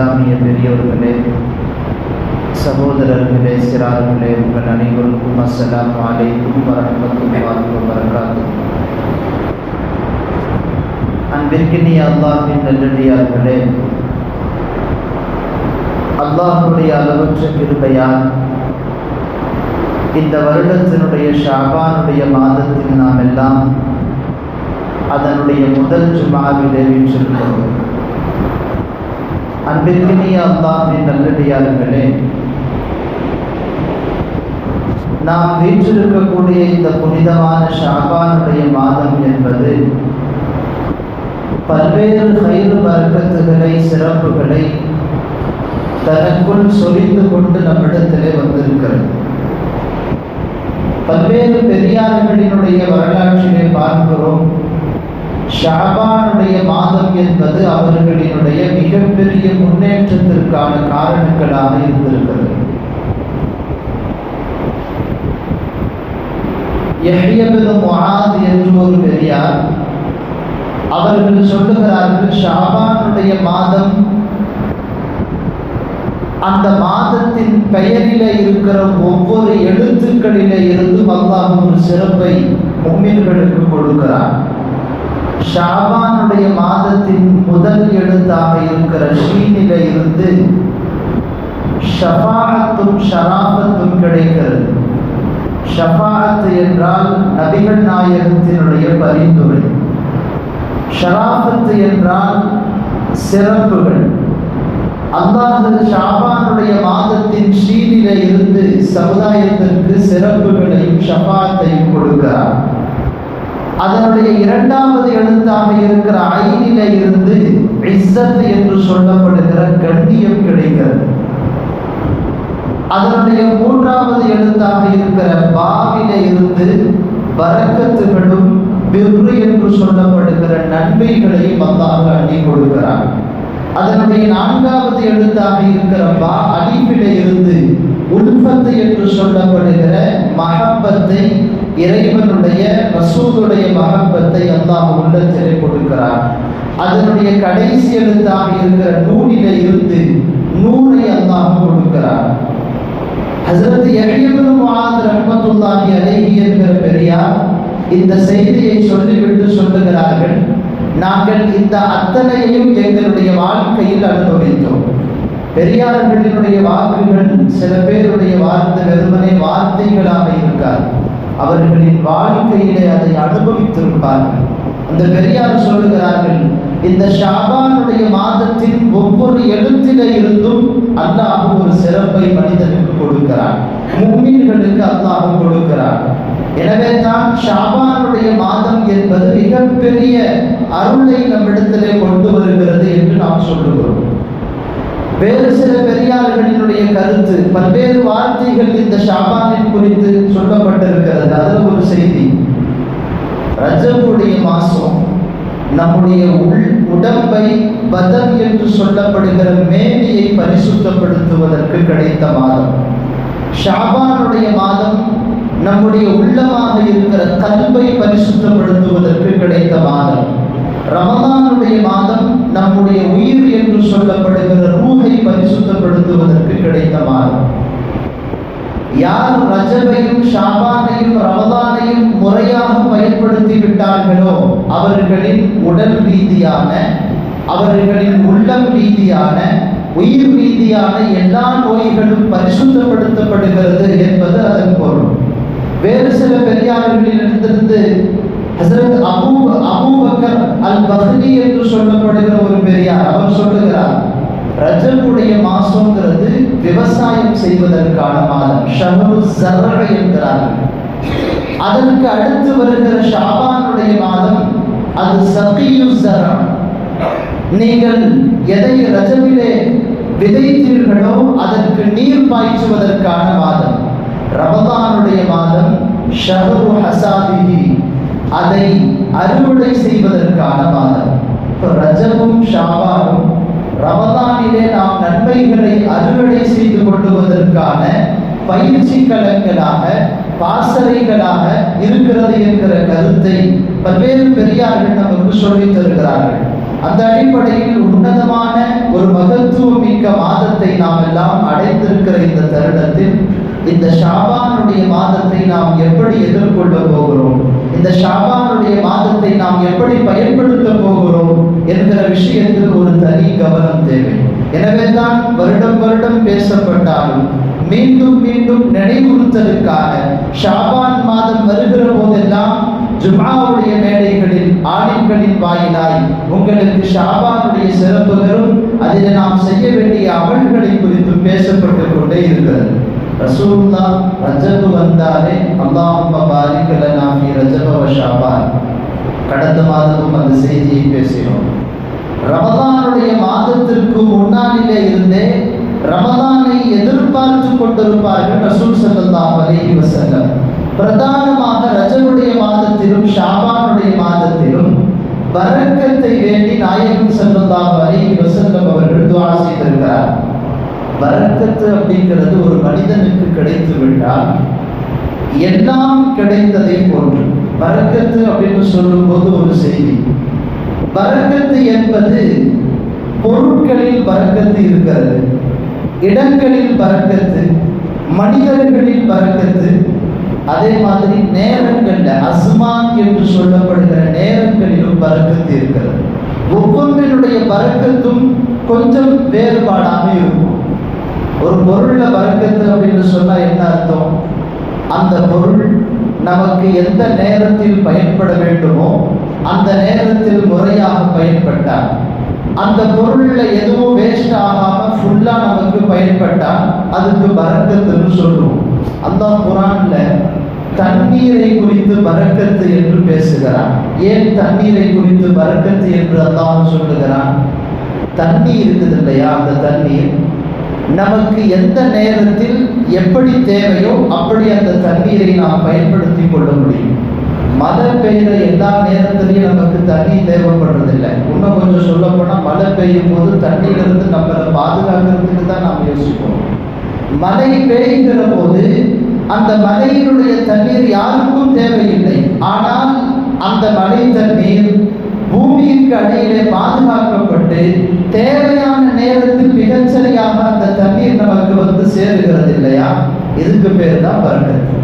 இஸ்லாமிய பெரியவர்களே சகோதரர்களே சிறார்களே உங்கள் அனைவருக்கும் அஸ்ஸலாம் அலைக்கும் வரமத்துல்லாஹி வபரகாத்து அன்பிற்கினி அல்லாஹின் நல்லடியார்களே அல்லாஹுடைய அளவற்ற கிருபையால் இந்த வருடத்தினுடைய ஷாபானுடைய மாதத்தில் நாம் எல்லாம் அதனுடைய முதல் ஜுமாவிலே வீற்றிருக்கிறோம். அன்பிற்கினிய அல்லாஹின் நல்லடியார்களே நாம் வீற்றிருக்கக்கூடிய இந்த புனிதமான ஷாபானுடைய மாதம் என்பது பல்வேறு கயிறு வர்க்கத்துகளை சிறப்புகளை தனக்குள் சொலிந்து கொண்டு நம்மிடத்திலே வந்திருக்கிறது. பல்வேறு பெரியார்களினுடைய வரலாற்றிலே பார்க்கிறோம். ஷாபானுடைய மாதம் என்பது அவர்களினுடைய மிகப்பெரிய முன்னேற்றத்திற்கான காரணங்களாக இருந்திருக்கிறது. என்று ஒரு பெரியார் அவர்கள் சொல்லுகிறார்கள் ஷாபானுடைய மாதம் அந்த மாதத்தின் பெயரில இருக்கிற ஒவ்வொரு எழுத்துக்களிலே இருந்தும் அல்லாஹ் ஒரு சிறப்பை மும்மின்களுக்கு கொடுக்கிறார் ஷாபானுடைய மாதத்தின் முதல் எழுத்தாக இருக்கிற ஷீனில இருந்து ஷபாகத்தும் ஷராபத்தும் கிடைக்கிறது. ஷபாகத்து என்றால் நபிகள் நாயகத்தினுடைய பரிந்துரை. ஷராபத்து என்றால் சிறப்புகள். அல்லாஹ் ஷாபானுடைய மாதத்தின் ஷீனில இருந்து சமுதாயத்திற்கு சிறப்புகளையும் ஷபாத்தையும் கொடுக்கிறார். அதனுடைய இரண்டாவது எழுத்தாக இருக்கிற ஐநில இருந்து இஸ்ஸத் என்று சொல்லப்படுகிற கண்ணியம் கிடைக்கிறது. அதனுடைய மூன்றாவது எழுத்தாக இருக்கிற பாவில இருந்து வரக்கத்துகளும் பிர்ரு என்று சொல்லப்படுகிற நன்மைகளையும் அல்லாஹ் அள்ளி கொடுக்கிறார் அதனுடைய நான்காவது எழுத்தாக இருக்கிற பா அலிஃபில இருந்து உல்பத்து என்று சொல்லப்படுகிற மகப்பத்தை இறைவனுடைய ரசூலுடைய மகப்பத்தை அல்லாஹ் உள்ளத்திலே கொடுக்கிறார் அதனுடைய கடைசி எழுத்தாக இருக்கிற நூலில இருந்து நூலை அல்லாஹ் கொடுக்கிறார் ஹசரத் யஹ்யபின் முஆத் ரஹ்மத்துல்லாஹி அலைஹி என்கிற பெரியார் இந்த செய்தியை சொல்லிவிட்டு சொல்லுகிறார்கள் நாங்கள் இந்த அத்தனையையும் எங்களுடைய வாழ்க்கையில் அனுபவித்தோம். பெரியார்களினுடைய வாக்குகள் சில பேருடைய வார்த்தை வெறுமனே வார்த்தைகளாக இருக்காது. அவர்களின் வாழ்க்கையிலே அதை அனுபவித்திருப்பார்கள். அந்த பெரியார் சொல்லுகிறார்கள் இந்த ஷாபானுடைய மாதத்தின் ஒவ்வொரு எழுத்தில இருந்தும் அல்லாஹ் ஒரு சிறப்பை மனிதனுக்கு கொடுக்கிறார் மும்மீன்களுக்கு அல்லாஹ் கொடுக்கிறார் எனவே தான் ஷாபானுடைய மாதம் என்பது மிகப்பெரிய அருளை நம்மிடத்திலே கொண்டு வருகிறது என்று நாம் சொல்லுகிறோம். வேறு சில பெரியார்களினுடைய கருத்து பல்வேறு வார்த்தைகள் இந்த ஷாபானின் செய்தி. ரஜபுடைய மாசம் நம்முடைய உள் உடம்பை பதம் என்று சொல்லப்படுகிற மேனியை பரிசுத்தப்படுத்துவதற்கு கிடைத்த மாதம். ஷாபானுடைய மாதம் நம்முடைய உள்ளமாக இருக்கிற கல்வை பரிசுத்தப்படுத்துவதற்கு கிடைத்த மாதம். ரமதானுடைய மாதம் நம்முடைய உயிர் என்று சொல்லப்படுகிற ரூகை பரிசுத்தப்படுத்துவதற்கு கிடைத்த மாதம். யார் ரஜபையும் ஷாபானையும் ரமதானையும் முறையாக பயன்படுத்தி விட்டார்களோ அவர்களின் உடல் ரீதியான அவர்களின் உள்ளம் ரீதியான உயிர் ரீதியான எல்லா நோய்களும் பரிசுத்தப்படுத்தப்படுகிறது என்பது அதன் பொருள். வேறு சில பெரியார்களிடத்திலிருந்து ஹசரத் அபூ அபூபக்கர் அல் பஹ்னி என்று சொல்லப்படுகிற ஒரு பெரியார் அவர் சொல்லுகிறார் ரஜனுடைய மாசம்ங்கிறது விவசாயம் செய்வதற்கான மாதம். ஷஹரு ஜர்ர என்கிறார்கள். அதற்கு அடுத்து வருகிற ஷாபானுடைய மாதம் அது சகியு சரம் நீங்கள் எதை ரஜவிலே விதைத்தீர்களோ அதற்கு நீர் பாய்ச்சுவதற்கான மாதம். ரமதானுடைய மாதம் ஷஹரு ஹசாபிஹி. அதை அறுவடை செய்வதற்கான மாதம். ரஜமும் ஷாபானும் ரமதானிலே நாம் நன்மைகளை அறுவடை செய்து கொள்ளுவதற்கான பயிற்சி களங்களாக பாசறைகளாக இருக்கிறது என்கிற கருத்தை பல்வேறு பெரியார்கள் நமக்கு சொல்லி தருகிறார்கள். அந்த அடிப்படையில் உன்னதமான ஒரு மகத்துவமிக்க மாதத்தை நாம் எல்லாம் அடைந்திருக்கிற இந்த தருணத்தில் இந்த ஷாபானுடைய மாதத்தை நாம் எப்படி எதிர்கொள்ள போகிறோம்? இந்த ஷாபானுடைய மாதத்தை நாம் எப்படி பயன்படுத்த போகிறோம்? என்கிற விஷயத்தில் ஒரு தனி கவனம் தேவை. எனவே தான் வருடம் வருடம் பேசப்பட்டாலும் மீண்டும் மீண்டும் நினைவுறுத்தலுக்காக ஷாபான் மாதம் வருகிற போதெல்லாம் ஜுமாவுடைய மேடைகளில் ஆலிம்களின் வாயிலாய் உங்களுக்கு ஷாபானுடைய சிறப்புகளும் அதில் நாம் செய்ய வேண்டிய அமல்களை குறித்து பேசப்பட்டு கொண்டே இருக்கிறது. ரசூல்லா ரஜபு வந்தாலே அல்லாஹும்ம பாரிக் ரஜபவ ஷாபான். கடந்த மாதமும் அந்த செய்தியை பேசினோம். ரமதானுடைய மாதத்திற்கு முன்னாடிலே இருந்தே ரமதானை எதிர்பார்த்து கொண்டிருப்பார்கள் ரசூல் ஸல்லல்லாஹு அலைஹி வஸல்லம். பிரதானமாக ரஜனுடைய மாதத்திலும் ஷாபானுடைய மாதத்திலும் வரக்கத்தை வேண்டி நாயகம் ஸல்லல்லாஹு அலைஹி வஸல்லம் அவர்கள் துவா செய்திருக்கிறார். வரக்கத்து அப்படிங்கிறது ஒரு மனிதனுக்கு கிடைத்து விட்டால் எல்லாம் கிடைத்ததை போன்று. பரக்கத்து அப்படின்னு சொல்லும்போது ஒரு செய்தி. பரக்கத்து என்பது பொருட்களில் பறக்கத்து இருக்கிறது. இடங்களில் பறக்கத்து மனிதர்களில் பறக்கத்து அதே மாதிரி நேரங்கள்ல அஸ்மான் என்று சொல்லப்படுகிற நேரங்களிலும் பறக்கத்து இருக்கிறது. ஒவ்வொன்றினுடைய பறக்கத்தும் கொஞ்சம் வேறுபாடாக இருக்கும். ஒரு பொருள்ல பறக்கத்து அப்படின்னு சொன்னா என்ன அர்த்தம்? அந்த பொருள் நமக்கு எந்த நேரத்தில் பயன்பட வேண்டுமோ அந்த நேரத்தில் முறையாக பயன்பட்டால் அந்த பொருள்ல எதுவும் வேஸ்ட் ஆகாம ஃபுல்லா நமக்கு பயன்பட்டால் அதுக்கு பறக்கத்துன்னு சொல்லுவோம். அல்லாஹ் குரான்ல தண்ணீரை குறித்து பறக்கத்து என்று பேசுகிறான். ஏன் தண்ணீரை குறித்து பறக்கத்து என்று அல்லாஹ் சொல்லுகிறான்? தண்ணி இருக்குது இல்லையா? அந்த தண்ணீர் நமக்கு எந்த நேரத்தில் எப்படி தேவையோ அப்படி அந்த தண்ணீரை நாம் பயன்படுத்தி கொள்ள முடியும். மழை பெய்கிற எல்லா நேரத்திலையும் நமக்கு தண்ணி தேவைப்படுறதில்லை. இன்னும் கொஞ்சம் சொல்ல போனால் மழை பெய்யும் போது தண்ணியிலிருந்து நம்மளை பாதுகாக்கிறதுக்கு தான் நாம் யோசிப்போம். மழை பெய்கிற போது அந்த மலையினுடைய தண்ணீர் யாருக்கும் தேவையில்லை. ஆனால் அந்த மழை தண்ணீர் பூமிக்கு அடியிலே பாதுகாக்கப்பட்டு தேவை நேரத்தில் மிகச்சரியாக அந்த தண்ணீர் நமக்கு வந்து சேருகிறது இல்லையா இதுக்கு பேர் தான் பரக்கத்து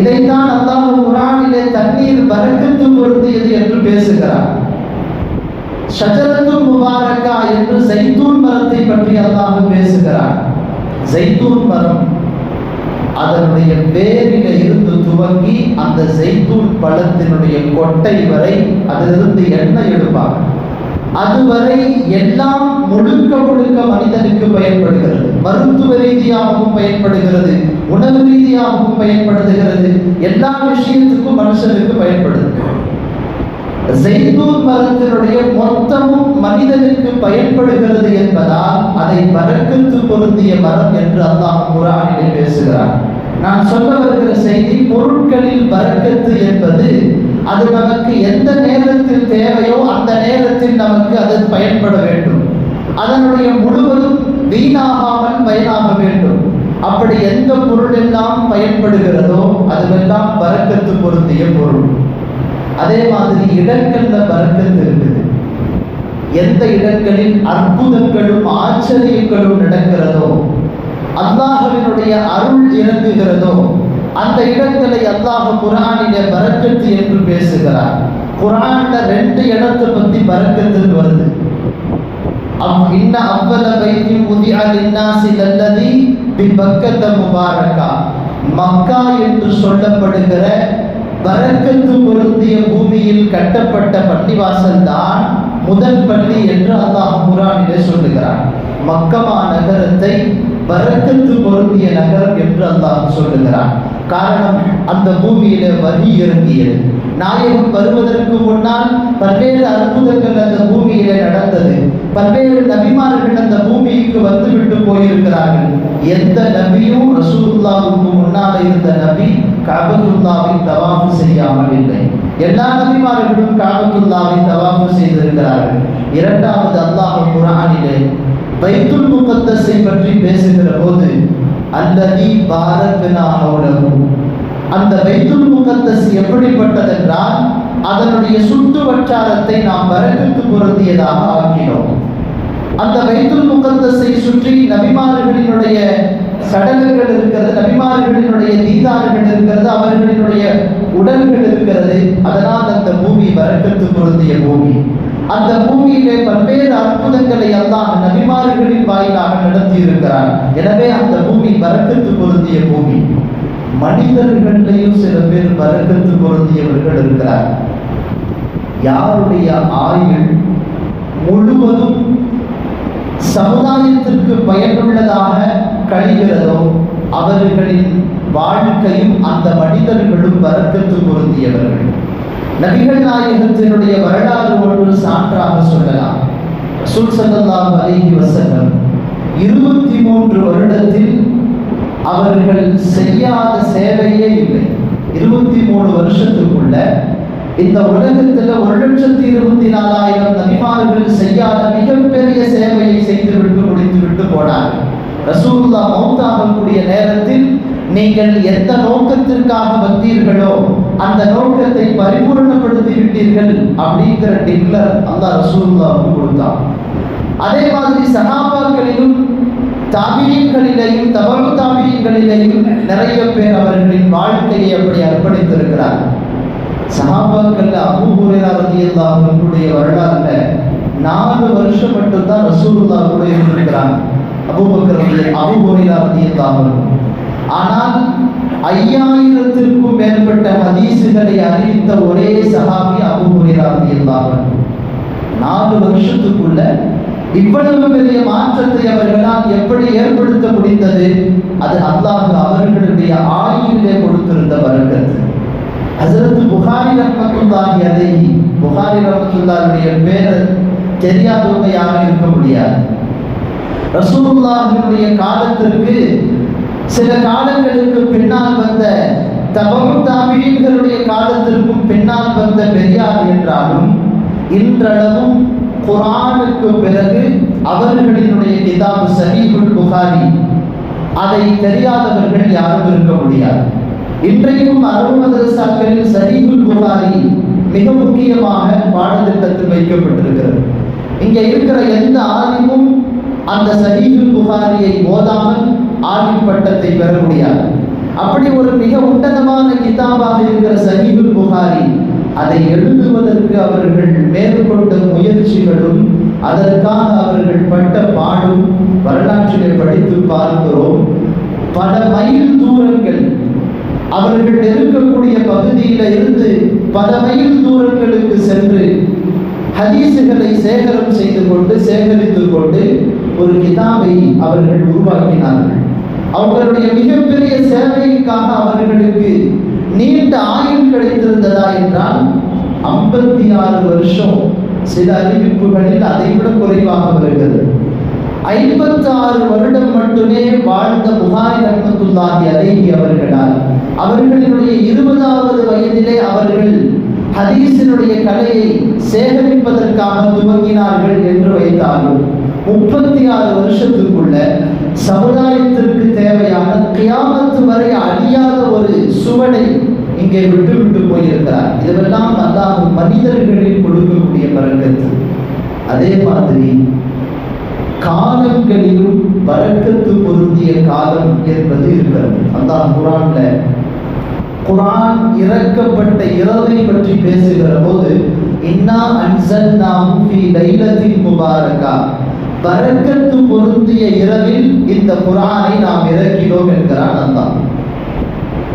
இதைத்தான் அல்லாஹ் குரானிலே தண்ணீர் பரக்கத்து பொருந்தியது என்று பேசுகிறார். ஷஜரத்து முபாரக்கா என்று ஜைத்தூன் மரத்தை பற்றி அல்லாஹ் பேசுகிறார். ஜைத்தூன் மரம் அதனுடைய வேரில இருந்து துவங்கி அந்த ஜெய்தூன் பழத்தினுடைய கொட்டை வரை அதிலிருந்து எண்ணெய் எடுப்பாங்க. அதுவரை எல்லாம் முழுக்க முழுக்க மனிதனுக்கு பயன்படுகிறது. மருத்துவ ரீதியாகவும் பயன்படுகிறது. உணவு ரீதியாகவும் பயன்படுகிறது. எல்லா விஷயத்துக்கும் மனுஷனுக்கு பயன்படுது. ஜெய்தூன் மரத்தினுடைய மொத்தமும் மனிதனுக்கு பயன்படுகிறது என்பதால் அதை வரக்கத்து பொருந்திய மரம் என்று அல்லாஹ் குரானிலே பேசுகிறார் நான் சொல்ல வருகிற செய்தி பொருட்களில் பறக்கத்து என்பது அது நமக்கு எந்த நேரத்தில் தேவையோ அந்த நேரத்தில் நமக்கு அது பயன்பட வேண்டும். அதனுடைய முழுவதும் வீணாகாமல் பயனாக வேண்டும். அப்படி எந்த பொருள் எல்லாம் பயன்படுகிறதோ அதுவெல்லாம் பறக்கத்து பொருந்திய பொருள். அதே மாதிரி இடங்கள்ல பறக்கத்து இருக்குது. எந்த இடங்களில் அற்புதங்களும் ஆச்சரியங்களும் நடக்கிறதோ அல்லாஹ்வினுடைய அருள் இறங்குகிறதோ அந்த இடங்களை அல்லாஹ் குரானிலே பறக்கத்து என்று பேசுகிறார். குரான்ல ரெண்டு இடத்தை பத்தி பறக்கத்துன்னு வருது. அம் இன்ன அவ்வல பைத்தி உதிஅ லின்னாசி லல்லதி பிபக்கத முபாரக்கா. மக்கா என்று சொல்லப்படுகிற பரக்கத்து பொருந்திய பூமியில் கட்டப்பட்ட பள்ளிவாசல் தான் முதல் பள்ளி என்று அல்லாஹ் குரானிலே சொல்லுகிறார் மக்கமா நகரத்தை பரக்கத்து பொருந்திய நகரம் என்று அல்லாஹ் சொல்லுகிறான். காரணம் அந்த பூமியில வரி இறங்கியது. நாயகம் வருவதற்கு முன்னால் பல்வேறு அற்புதங்கள் அந்த பூமியில நடந்தது. பல்வேறு நபிமார்கள் அந்த பூமிக்கு வந்துவிட்டு போயிருக்கிறார்கள். எந்த நபியும் ரசூலுல்லாவுக்கு முன்னால் இருந்த நபி காபத்துல்லாவை தவாஃபு செய்யாமல் இல்லை. எல்லா நபிமார்களும் காபத்துல்லாவை தவாஃபு செய்திருக்கிறார்கள். இரண்டாவது அல்லாஹ் குரானிலே பைத்துல் முகத்தஸை பற்றி பேசுகிற போது அல்லதி பாரத்னா ஹவுலஹு அந்த பைத்துல் முகத்தஸ் எப்படிப்பட்டதென்றால் அதனுடைய சுற்று வட்டாரத்தை நாம் வரக்கத்து பொருந்தியதாக ஆக்கினோம். அந்த வைத்துல் முகந்தஸை சுற்றி நபிமார்களினுடைய சடங்குகள் இருக்கிறது நபிமார்களினுடைய தீதார்கள் இருக்கிறது அவர்களினுடைய உடல்கள் இருக்கிறது. அதனால் அந்த பூமி வரக்கத்து பொருந்திய பூமி. அந்த பூமியிலே பல்வேறு அற்புதங்களை எல்லாம் நபிமார்களின் வாயிலாக நடத்தி இருக்கிறார் எனவே அந்த பூமி வரக்கத்து பொருந்திய பூமி. மனிதர்களையும் சில பேர் வரக்கத்து பொருந்தியவர்கள் இருக்கிறார். யாருடைய ஆயுள் முழுவதும் சமுதாயத்திற்கு பயனுள்ளதாக கழிகிறதோ அவர்களின் வாழ்க்கையும் அந்த மனிதர்களும் வரக்கத்து பொருந்தியவர்கள். நபிகள் நாயகத்தினுடைய வரலாறு ஒன்று சான்றாக சொல்லலாம். ரசூல் ஸல்லல்லாஹு அலைஹி வஸல்லம் இருபத்தி மூன்று வருடத்தில் அவர்கள் செய்யாத சேவையே இல்லை. இருபத்தி மூணு வருஷத்துக்குள்ள இந்த உலகத்துல ஒரு லட்சத்தி இருபத்தி நாலாயிரம் நபிமார்கள் செய்யாத மிகப்பெரிய சேவையை செய்துவிட்டு முடித்துவிட்டு போனார்கள். ரசூல்லா மௌத்தாகக்கூடிய நேரத்தில் நீங்கள் எந்த நோக்கத்திற்காக வந்தீர்களோ அந்த நோக்கத்தை பரிபூர்ணப்படுத்தி விட்டீர்கள் அப்படிங்கிற டிக்ளர் அந்த ரசூல்லாவுக்கு கொடுத்தான். அதே மாதிரி சகாபாக்களிலும் தாபியங்களிலேயும் தவறு தாபியங்களிலேயும் நிறைய பேர் அவர்களின் வாழ்க்கையை அப்படி அர்ப்பணித்திருக்கிறார். சகாபாக்கள் அபூ ஹுரைரா வரலாறுல நாலு வருஷம் மட்டும்தான் ரசூல்லா கூட இருந்திருக்கிறாங்க அபூபக்கர் ரலி அபூ ஆனால் ஐயாயிரத்திற்கும் மேற்பட்ட ஹதீசுகளை அறிவித்த ஒரே சகாபி அபு ஹுரைரா இருந்தார்கள் நாலு வருஷத்துக்குள்ள இவ்வளவு பெரிய மாற்றத்தை அவர்களால் எப்படி ஏற்படுத்த முடிந்தது? அது அல்லாஹ் அவர்களுடைய ஆயுளிலே கொடுத்திருந்த வரக்கத்து ஹசரத் புகாரி ரஹமத்துல்லாஹி அலைஹி புகாரி ரஹ்மத்துல்லாஹுடைய பேர் தெரியாதவங்க யாரும் இருக்க முடியாது. ரசூலுல்லாஹினுடைய காலத்திற்கு சில காலங்களுக்கு பின்னால் வந்த தபவு தாபியங்களுடைய காலத்திற்கும் பின்னால் வந்த பெரியார் என்றாலும் இன்றளவும் குரானுக்கு பிறகு அவர்களினுடைய கிதாபு சஹீஹுல் புகாரி அதை தெரியாதவர்கள் யாரும் இருக்க முடியாது. இன்றைக்கும் அரபு மதரசாக்களில் சஹீஹுல் புகாரி மிக முக்கியமாக பாடத்திட்டத்தில் வைக்கப்பட்டிருக்கிறது. இங்கே இருக்கிற எந்த ஆதிமும் அந்த சஹீஹுல் புகாரியை ஓதாமல் ஆதி பட்டத்தை பெற முடியாது. அப்படி ஒரு மிக உன்னதமான கிதாபாக இருக்கிற சஹீஹுல் புகாரி அதை எழுதுவதற்கு அவர்கள் மேற்கொண்ட முயற்சிகளும் அதற்காக அவர்கள் பட்ட பாடும் வரலாற்றிலே படித்து பார்க்கிறோம். பல மைல் தூரங்கள் அவர்கள் இருக்கக்கூடிய பகுதியில இருந்து பல மைல் தூரங்களுக்கு சென்று ஹதீசுகளை சேகரம் செய்து கொண்டு சேகரித்துக் கொண்டு ஒரு கிதாபை அவர்கள் உருவாக்கினார்கள். அவர்களுடைய மிகப்பெரிய சேவைக்காக அவர்களுக்கு நீண்ட ஆயுள் கிடைத்திருந்ததா என்றால் ஐம்பத்தி ஆறு வருஷம் சில அறிவிப்புகளில் அதை விட குறைவாக வருகிறது. ஐம்பத்தி ஆறு வருடம் மட்டுமே வாழ்ந்த புகாரி ரஹ்மத்துல்லாஹி அலைஹி அவர்களால் அவர்களினுடைய இருபதாவது வயதிலே அவர்கள் ஹதீஸினுடைய கலையை சேகரிப்பதற்காக துவங்கினார்கள் என்று வைத்தாலும் முப்பத்தி ஆறு வருஷத்துக்குள்ள சமுதாயத்திற்கு தேவையான கியாமத்து வரை அழியாத ஒரு சுவடை இங்கே விட்டு விட்டு போயிருக்கிறார். இதுவெல்லாம் அல்லாஹ் மனிதர்களில் கொடுக்கக்கூடிய பரக்கத்து அதே மாதிரி காலங்களிலும் பறக்கத்து பொருந்திய காலம் என்பது இருக்கிறது. அல்லாஹ் குரான்ல குரான் இறக்கப்பட்ட இரவை பற்றி பேசுகிற போது இன்னா அன்சல்நாஹு நாம் லைலத்தின் முபாரக்கா பரக்கத்து பொருந்திய இரவில் இந்த குரானை நாம் இறக்கினோம் என்கிறான் அல்லாஹ்.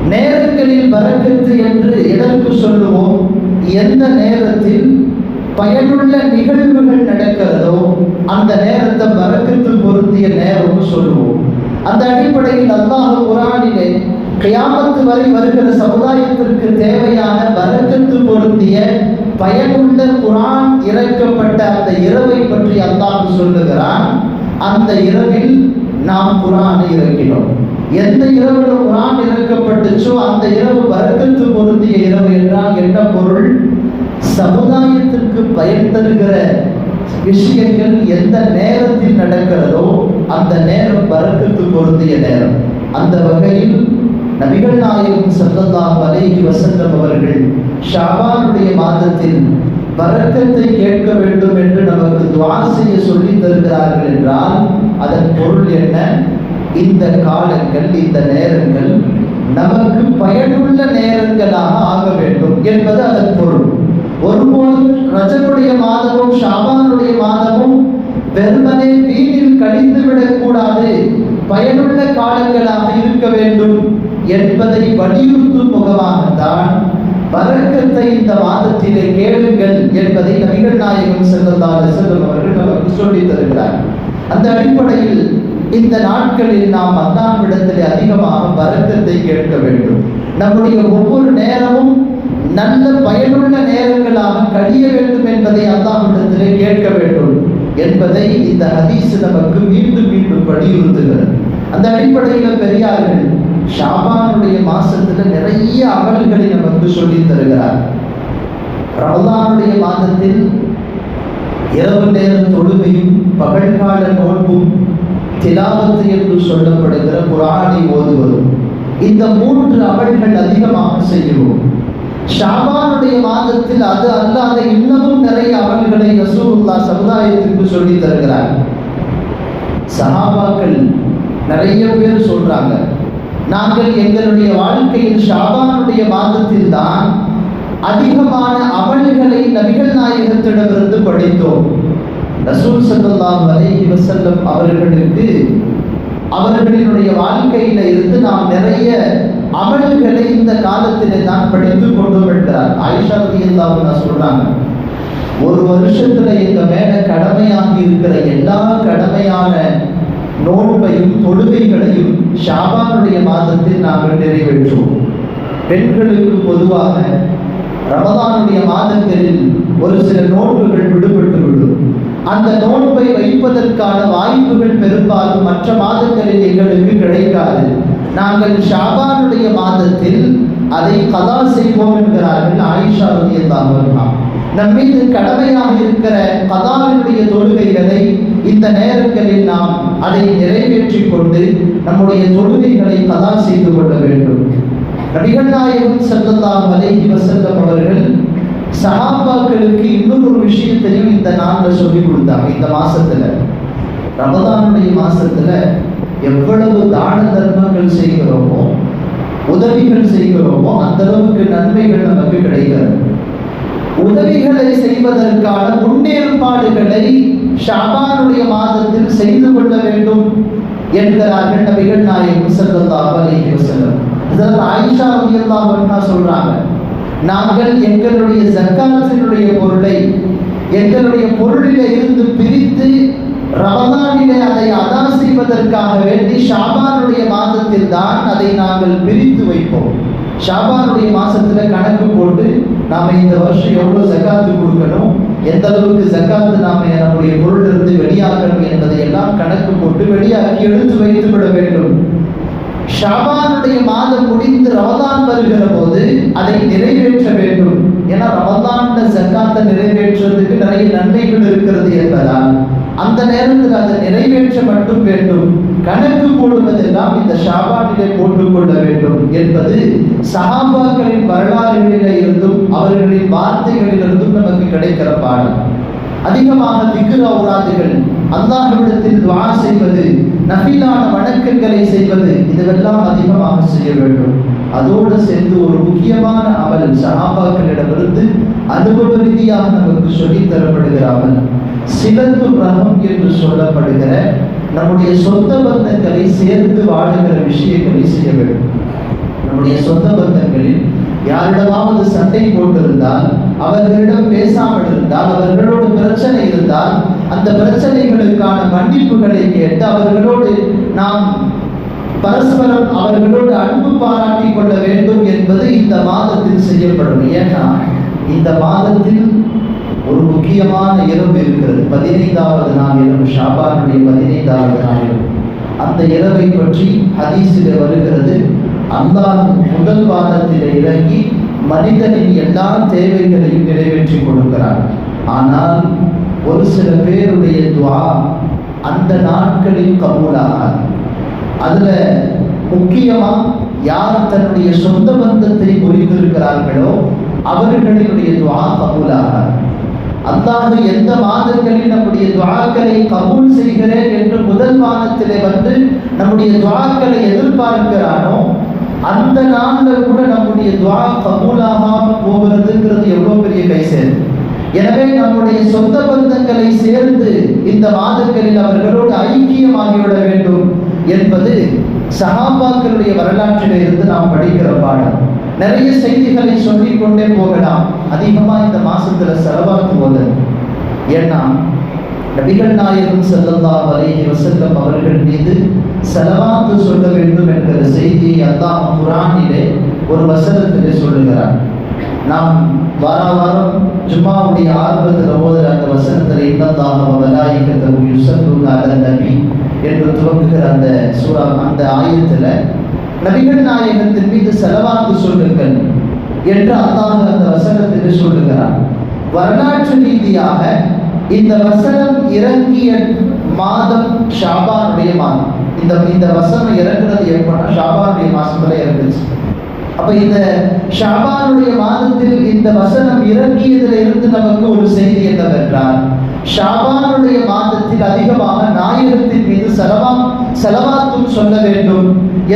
நேரங்களில் பரக்கத்து என்று எதற்கு சொல்லுவோம்? எந்த நேரத்தில் பயனுள்ள நிகழ்வுகள் நடக்கிறதோ அந்த நேரத்தை பரக்கத்து பொருந்திய நேரம்னு சொல்லுவோம். அந்த அடிப்படையில் அல்லாஹ் குரானிலே கியாமத்து வரை வருகிற சமுதாயத்திற்கு தேவையான பரக்கத்து பொருந்திய பயனுள்ள குரான் இறக்கப்பட்ட அந்த இரவை பற்றி அல்லாஹ் சொல்லுகிறான். அந்த இரவில் நாம் குரானை இறக்கினோம். எந்த இரவுல குரான் இறக்கப்பட்டுச்சோ அந்த இரவு பரக்கத்து பொருந்திய இரவு என்றால் என்ன பொருள்? சமுதாயத்திற்கு பயன் தருகிற விஷயங்கள் எந்த நேரத்தில் நடக்கிறதோ அந்த நேரம் பரக்கத்து பொருந்திய நேரம். அந்த வகையில் நபிகள் நாயகம் ஸல்லல்லாஹு அலைஹி வஸல்லம் அவர்கள் ஷாபானுடைய மாதத்தில் வரக்கத்தை கேட்க வேண்டும் என்று நமக்கு துவா செய்ய சொல்லி தருகிறார்கள் என்றால் அதன் பொருள் என்ன? இந்த காலங்கள் இந்த நேரங்கள் நமக்கு பயனுள்ள நேரங்களாக ஆக வேண்டும் என்பது அதன் பொருள். ஒருபோது ரஜனுடைய மாதமும் ஷாபானுடைய மாதமும் வெறுமனே வீணில் கழிந்து விடக்கூடாது பயனுள்ள காலங்களாக இருக்க வேண்டும். என்பதை வலியுறுத்தும் முகமாகத்தான் வரக்கத்தை இந்த மாதத்திலே கேளுங்கள் என்பதை நபிகள் நாயகம் செல்லந்தால் செல்லும் அவர்கள் நமக்கு சொல்லித் தருகிறார். அந்த அடிப்படையில் இந்த நாட்களில் நாம் அல்லாஹ்விடத்திலே அதிகமாக வரக்கத்தை கேட்க வேண்டும். நம்முடைய ஒவ்வொரு நேரமும் நல்ல பயனுள்ள நேரங்களாக கழிய வேண்டும் என்பதை அல்லாஹ்விடத்திலே கேட்க வேண்டும் என்பதை இந்த ஹதீஸ் நமக்கு மீண்டும் மீண்டும் வலியுறுத்துகிறது. அந்த அடிப்படையில் பெரியார்கள் ஷாபானுடைய மாசத்துல நிறைய அமல்களை நமக்கு சொல்லித் தருகிறார். ரமதானுடைய மாதத்தில் இரவு நேர தொழுகையும் பகல்கால நோன்பும் திலாவத்து என்று சொல்லப்படுகிற குரானை ஓதுவதும் இந்த மூன்று அமல்கள் அதிகமாக செய்கிறோம். ஷாபானுடைய மாதத்தில் அது அல்லாத இன்னமும் நிறைய அமல்களை ரசூல்லா சமுதாயத்திற்கு சொல்லி தருகிறார். சஹாபாக்கள் நிறைய பேர் சொல்றாங்க நாங்கள் எங்களுடைய வாழ்க்கையில் ஷாபானுடைய மாதத்தில் தான் அதிகமான அமல்களை நபிகள் நாயகத்திடமிருந்து படித்தோம். ரசூல் சல்லாம் அலைஹி வசல்லம் அவர்களுக்கு அவர்களினுடைய வாழ்க்கையில இருந்து நாம் நிறைய அமல்களை இந்த காலத்திலே தான் படித்து கொண்டோம் என்கிறார் ஆயிஷா ரலியல்லாஹு அன்ஹா சொல்றாங்க ஒரு வருஷத்துல எங்க மேல கடமையாகி இருக்கிற எல்லா கடமையான நோன்பையும் தொழுகைகளையும் ஷாபானுடைய மாதத்தில் நாங்கள் நிறைவேற்றுவோம். பெண்களுக்கு பொதுவாக ரமதானுடைய மாதங்களில் ஒரு சில நோன்புகள் விடுபட்டு விடும். அந்த நோன்பை வைப்பதற்கான வாய்ப்புகள் பெரும்பாலும் மற்ற மாதங்களில் எங்களுக்கு கிடைக்காது. நாங்கள் ஷாபானுடைய மாதத்தில் அதை கதா செய்வோம் என்கிறார்கள் ஆயிஷா ரலியல்லாஹு அன்ஹா. நம் மீது கடமையாக இருக்கிற கதாவினுடைய தொழுகைகளை இந்த நேரங்களில் நாம் அதை நிறைவேற்றிக் கொண்டு நம்முடைய தொழுகைகளை கதா செய்து கொள்ள வேண்டும். நபிகள் நாயகம் ஸல்லல்லாஹு அலைஹி வஸல்லம் அவர்கள் சஹாபாக்களுக்கு இன்னொரு ஒரு விஷயத்தையும் இந்த நாளில் சொல்லி கொடுத்தாங்க. இந்த மாசத்துல ரமதானுடைய மாசத்துல எவ்வளவு தான தர்மங்கள் செய்கிறோமோ உதவிகள் செய்கிறோமோ அந்த அளவுக்கு நன்மைகள் நமக்கு கிடைக்கிறது. உதவிகளை செய்வதற்கான முன்னேற்பாடுகளை ஷாபானுடைய மாதத்தில் செய்து கொள்ள வேண்டும் என்கிறார்கள் நபிகள் நாயகம் ஸல்லல்லாஹு அலைஹி வஸல்லம். இதற்கு ஆயிஷா ரலியல்லாஹு அன்ஹா சொல்றாங்க நாங்கள் எங்களுடைய ஜக்காத்தினுடைய பொருளை எங்களுடைய பொருளிலே இருந்து பிரித்து ரமதானிலே அதை அதா செய்வதற்காக வேண்டி ஷாபானுடைய மாதத்தில் தான் அதை நாங்கள் பிரித்து வைப்போம். ஷாபானுடைய மாசத்துல கணக்கு போட்டு நாம இந்த வருஷம் எவ்வளவு ஜக்காத்து கொடுக்கணும் எந்த அளவுக்கு ஜக்காத்து நாம நம்முடைய பொருளிலிருந்து வெளியாக்கணும் என்பதை எல்லாம் கணக்கு போட்டு வெளியாக்கி எடுத்து வைத்து விட வேண்டும். ஷாபானுடைய மாதம் முடிந்து ரமதான் வருகிற போது அதை நிறைவேற்ற வேண்டும். ஏன்னா ரமதான்ல ஜக்காத்தை நிறைவேற்றுறதுக்கு நிறைய நன்மைகள் இருக்கிறது என்பதால். அந்த நேரத்தில் அதை நிறைவேற்ற மட்டும் வேண்டும். கணக்கு போடுவதெல்லாம் இந்த ஷாபாட்டிலே போட்டுக்கொள்ள வேண்டும் என்பது சஹாபாக்களின் வரலாறுகளிலே இருந்தும் அவர்களின் வார்த்தைகளிலிருந்தும் நமக்கு கிடைக்கிற பாடம். அதிகமாக திக்ரு அவுராதுகள் அல்லாஹ்விடத்தில் துஆ செய்வது நபிலான வணக்கங்களை செய்வது இதுவெல்லாம் அதிகமாக செய்ய வேண்டும். அதோடு சேர்ந்து ஒரு முக்கியமான அமல் சஹாபாக்களிடமிருந்து அனுபவ ரீதியாக நமக்கு சொல்லித் தரப்படுகிற அமல் சிலத்து ரகம் என்று சொல்லப்படுகிற நம்முடைய சொந்த பந்தங்களை சேர்ந்து வாழுகிற விஷயங்களை செய்ய வேண்டும். நம்முடைய சொந்த பந்தங்களில் யாரிடமாவது சண்டை போட்டிருந்தால் அவர்களிடம் பேசாமல் இருந்தால் அவர்களோடு பிரச்சனை இருந்தால் அந்த பிரச்சனைகளுக்கான மன்னிப்புகளை கேட்டு அவர்களோடு நாம் பரஸ்பரம் அவர்களோடு அன்பு பாராட்டிக் கொள்ள வேண்டும் என்பது இந்த மாதத்தில் செய்யப்படும். ஏன்னா இந்த மாதத்தில் ஒரு முக்கியமான இரவு இருக்கிறது. பதினைந்தாவது நாள் இரவு ஷாபானுடைய பதினைந்தாவது நாள் இரவு. அந்த இரவை பற்றி ஹதீஸிலே வருகிறது. அல்லாஹ் முதல் வாரத்தில் இறங்கி மனிதனின் எல்லா தேவைகளையும் நிறைவேற்றி கொடுக்கிறார் ஆனால் ஒரு சில பேருடைய துவா அந்த நாட்களில் கபூலாகாது. அதுல முக்கியமாக யார் தன்னுடைய சொந்த பந்தத்தை புரிந்திருக்கிறார்களோ அவர்களுடைய துவா கபூலாகாது. அல்லாஹ் எந்த மாதங்களில் நம்முடைய துவாக்களை கபூல் செய்கிறேன் என்று முதல் மாதத்திலே வந்து நம்முடைய துவாக்களை எதிர்பார்க்கிறானோ அந்த நாள்ல கூட நம்முடைய துவா கபூலாகாமல் போகிறதுங்கிறது எவ்வளோ பெரிய கை சேர்ந்து எனவே நம்முடைய சொந்த பந்தங்களை சேர்ந்து இந்த மாதங்களில் அவர்களோடு ஐக்கியமாகிவிட வேண்டும் என்பது சஹாபாக்களுடைய வரலாற்றில் இருந்து நாம் படிக்கிற பாடம். நிறைய செய்திகளை சொல்லி கொண்டே போகலாம். அதிகமா இந்த மாசத்துல செலவாக்கு போது. ஏன்னா நபிகள் நாயகம் ஸல்லல்லாஹு வரை வஸல்லம் அவர்கள் மீது செலவாத்து சொல்ல வேண்டும் என்கிற செய்தியை அல்லாஹ் குரானிலே ஒரு வசனத்திலே சொல்லுகிறார். நாம் வார வாரம் ஜும்மாவுடைய ஆரம்பத்தில் ஓதுற அந்த வசனத்தில் இன்னல்லாஹ வலாயிகத்தஹு யுஸல்லூன அலன் நபி என்று துவங்குகிற அந்த சூரா அந்த ஆயத்தில் நபிகள் நாயகத்தின் மீது செலவாக்கு சொல்லுங்கள் என்று அல்லாஹ் அந்த வசனத்தில் சொல்லுகிறார் வரலாற்று ரீதியாக இந்த வசனம் இறங்கிய மாதம் ஷாபானுடைய மாதம். இந்த இந்த வசனம் இறங்குறது எப்படின்னா ஷாபானுடைய மாசத்துல இறங்குச்சு. அப்ப இந்த ஷாபானுடைய மாதத்தில் இந்த வசனம் இறங்கியதுல இருந்து நமக்கு ஒரு செய்தி என்னவென்றால் ஷாபானுடைய மாதத்தில் அதிகமாக நாயகத்தின் மீது செலவா செலவாத்தும் சொல்ல வேண்டும்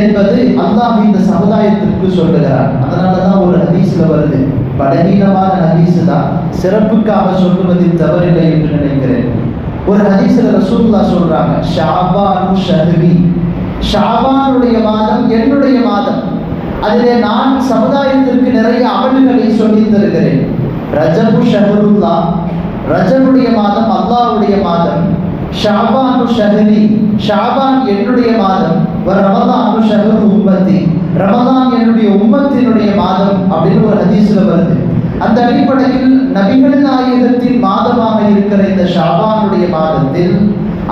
என்பது அல்லாஹ் இந்த சமுதாயத்திற்கு சொல்லுகிறார் அதனாலதான் ஒரு ஹதீஸ்ல வருது. பலகீனமான ஹதீஸ் தான் சிறப்புக்காக சொல்லுவதில் தவறில்லை என்று நினைக்கிறேன். ஒரு ஹதீஸ்ல ரசூல்லா சொல்றாங்க ஷாபானு ஷஹரி. ஷாபானுடைய மாதம் என்னுடைய மாதம். அதிலே நான் சமுதாயத்திற்கு நிறைய அமல்களை சொல்லி தருகிறேன். ரஜபு ஷஹருல்லா ரஜனுடைய மாதம் அல்லாவுடைய மாதம் ஷாபானு ஷஹரி ஷாபான் என்னுடைய மாதம் வ ரமதானு ஷஹரு உம்மத்தி. ரமதான் என்னுடைய உம்மத்தினுடைய மாதம் அப்படின்னு ஒரு ஹதீஸில் வருது. அந்த அடிப்படையில் நபிகள் நாயகத்தின் மாதமாக இருக்கிற இந்த ஷாபானுடைய மாதத்தில்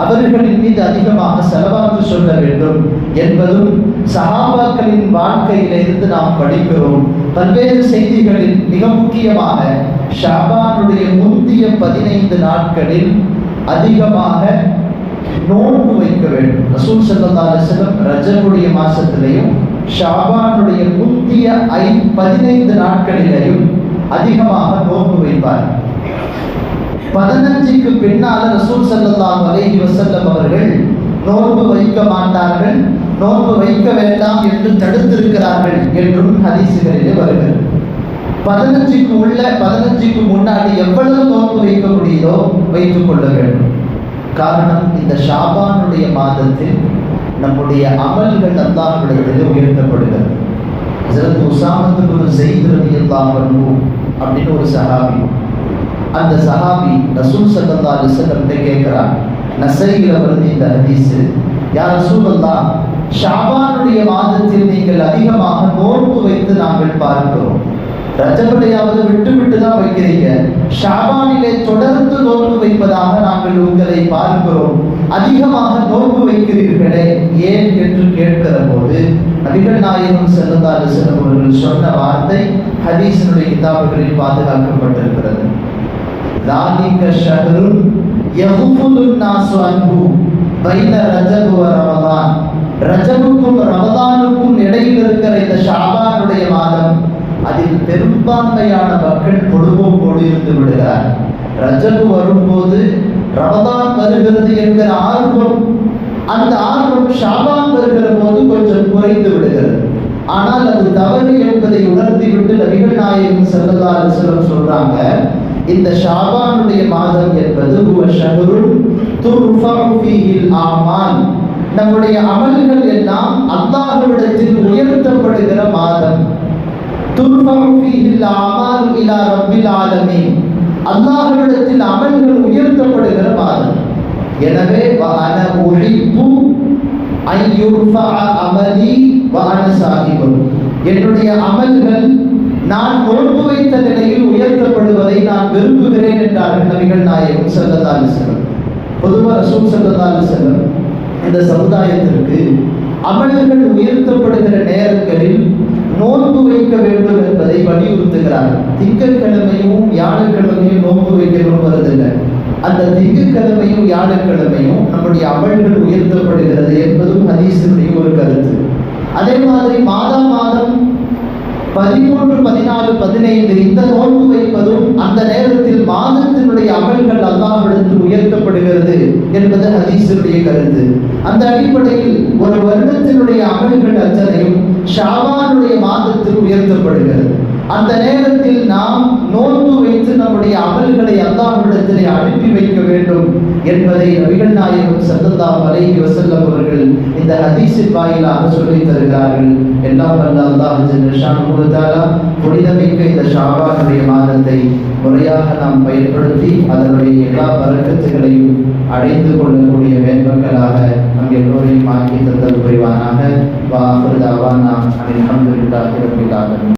அவர்களின் மீது அதிகமாக செலவாக்கு சொல்ல வேண்டும் என்பதும் சஹாபாக்களின் வாழ்க்கையில இருந்து நாம் படிக்கிறோம். பல்வேறு செய்திகளில் மிக முக்கியமாக ஷாபானுடைய முந்திய பதினைந்து நாட்களில் அதிகமாக நோன்பு வைக்க வேண்டும். ரசூல் ஸல்லல்லாஹு செல்லம் ரஜனுடைய மாசத்திலையும் ஷாபானுடைய முந்திய ஐ பதினைந்து நாட்களிலையும் அதிகமாக நோன்பு வைப்பார். பதினஞ்சுக்கு பின்னால ரசூல் ஸல்லல்லாஹு அலைஹி வசல்லம் அவர்கள் நோன்பு வைக்க மாட்டார்கள். நோன்பு வைக்க வேண்டாம் என்று தடுத்திருக்கிறார்கள் என்றும் ஹதீசுகளிலே வருகிறது. பதினஞ்சுக்கு உள்ள பதினஞ்சுக்கு முன்னாடி எவ்வளவு நோன்பு வைக்க முடியுதோ வைத்துக் கொள்ள வேண்டும். காரணம் இந்த ஷாபானுடைய மாதத்தில் நம்முடைய அமல்கள் அல்லாஹ்விடத்தில் உயர்த்தப்படுகிறது. சிறந்த உசாமத்துக்கு ஒரு ஸைத் ரலியல்லாஹு அப்படின்னு ஒரு சஹாபி. அந்த சஹாபி ரசூல் சல்லா அலைஹி கேட்கிறார் நசையில் வருது இந்த ஹதீஸ். யா ரசூலல்லாஹ் ஷாபானுடைய மாதத்தில் நீங்கள் அதிகமாக நோன்பு வைத்து நாங்கள் பார்க்கிறோம். ரஜபடையாவது விட்டு விட்டு தான் வைக்கிறீங்க ஷாபானிலே தொடர்ந்து நோன்பு வைப்பதாக நாங்கள் உங்களை பார்க்கிறோம் அதிகமாக நோன்பு வைக்கிறீர்களே ஏன் என்று கேட்கிற போது நபிகள் நாயகம் செல்லந்தாலு செல்லும் அவர்கள் சொன்ன வார்த்தை ஹதீஸினுடைய கிதாபுகளில் பாதுகாக்கப்பட்டிருக்கிறது ذَلِكَ شَهْرٌ يَغْفُلُ النَّاسُ عَنْهُ بَيْنَ رَجَبِ وَرَمَضَانِ ரஜபுக்கும் ரமதானுக்கும் இடையில் இருக்கிற இந்த ஷாபானுடைய மாதம் அதில் பெரும்பான்மையான மக்கள் பொழுதுபோக்கோடு இருந்து விடுகிறார். ரஜபு வரும்போது ரமதான் வருகிறது என்கிற ஆர்வம் அந்த ஆர்வம் ஷாபான் வருகிற போது கொஞ்சம் குறைந்து விடுகிறது. ஆனால் அது தவறு என்பதை உணர்த்திவிட்டு நபிகள் நாயகம் ஸல்லல்லாஹு அலைஹி சொல்றாங்க இந்த ஷாபானுடைய மாதம் என்பது ஹுவ ஷஹ்ருன் நம்முடைய அமல்கள் எல்லாம் அல்லாஹ்விடத்தில் உயர்த்தப்படுகிற ஃபீஹில் ஆமால் இலா ரப்பில் ஆலமீன். அல்லாஹ்விடத்தில் அமல்கள் உயர்த்தப்படுகிற மாதம் எனவே வஅன உஹிப்பு ஐ அமலி வஅன சாஹிபு. என்னுடைய அமல்கள் நான் நோன்பு வைத்த நிலையில் உயர்த்தப்படுவதை நான் விரும்புகிறேன் என்றார்கள் நபிகள் நாயகம் ஸல்லல்லாஹு செல்வம் பொதுவாக ரசூல் ஸல்லல்லாஹு செல்வம் இந்த சமுதாயத்திற்கு அமல்கள் உயர்த்தப்படுகிற நேரங்களில் நோன்பு வைக்க வேண்டும் என்பதை வலியுறுத்துகிறார் திங்கட்கிழமையும் வியாழக்கிழமையும் நோன்பு வைக்கணும் வருதில்லை அந்த திங்கட்கிழமையும் வியாழக்கிழமையும் நம்முடைய அமல்கள் உயர்த்தப்படுகிறது என்பதும் ஹதீசனுடைய ஒரு கருத்து. அதே மாதிரி மாதா மாதம் பதிமூன்று பதினாலு பதினைந்து இந்த நோன்பு வைப்பதும் அந்த நேரத்தில் மாதத்தினுடைய அமல்கள் அல்லாஹ்விடத்தில் உயர்த்தப்படுகிறது என்பது ஹதீசனுடைய கருத்து. அந்த அடிப்படையில் ஒரு வருடத்தினுடைய அமல்கள் அச்சனையும் ஷாவா மாதத்தில் அந்த நேரத்தில் நாம் நோன்பு வைத்து நம்முடைய அமல்களை அல்லாஹ்விடத்திலே அனுப்பி வைக்க வேண்டும் என்பதை நபிகள் நாயகம் சல்லல்லாஹு அலைஹி வசல்லம் அவர்கள் இந்த ஹதீஸின் வாயிலாக சொல்லித் தருகிறார்கள். எல்லாம் வல்ல அல்லாஹ் ஜல்லஷானு தஆலா புனிதமிக்க இந்த ஷாபானுடைய மாதத்தை முறையாக நாம் பயன்படுத்தி அதனுடைய எல்லா வரக்கத்துகளையும் அடைந்து கொள்ளக்கூடிய வேண்பங்களாக நம் எல்லோரையும் ஆக்கி தந்தல் புரிவானாக. வா ஆஃபிரு தஅவானா ஆலமீன்.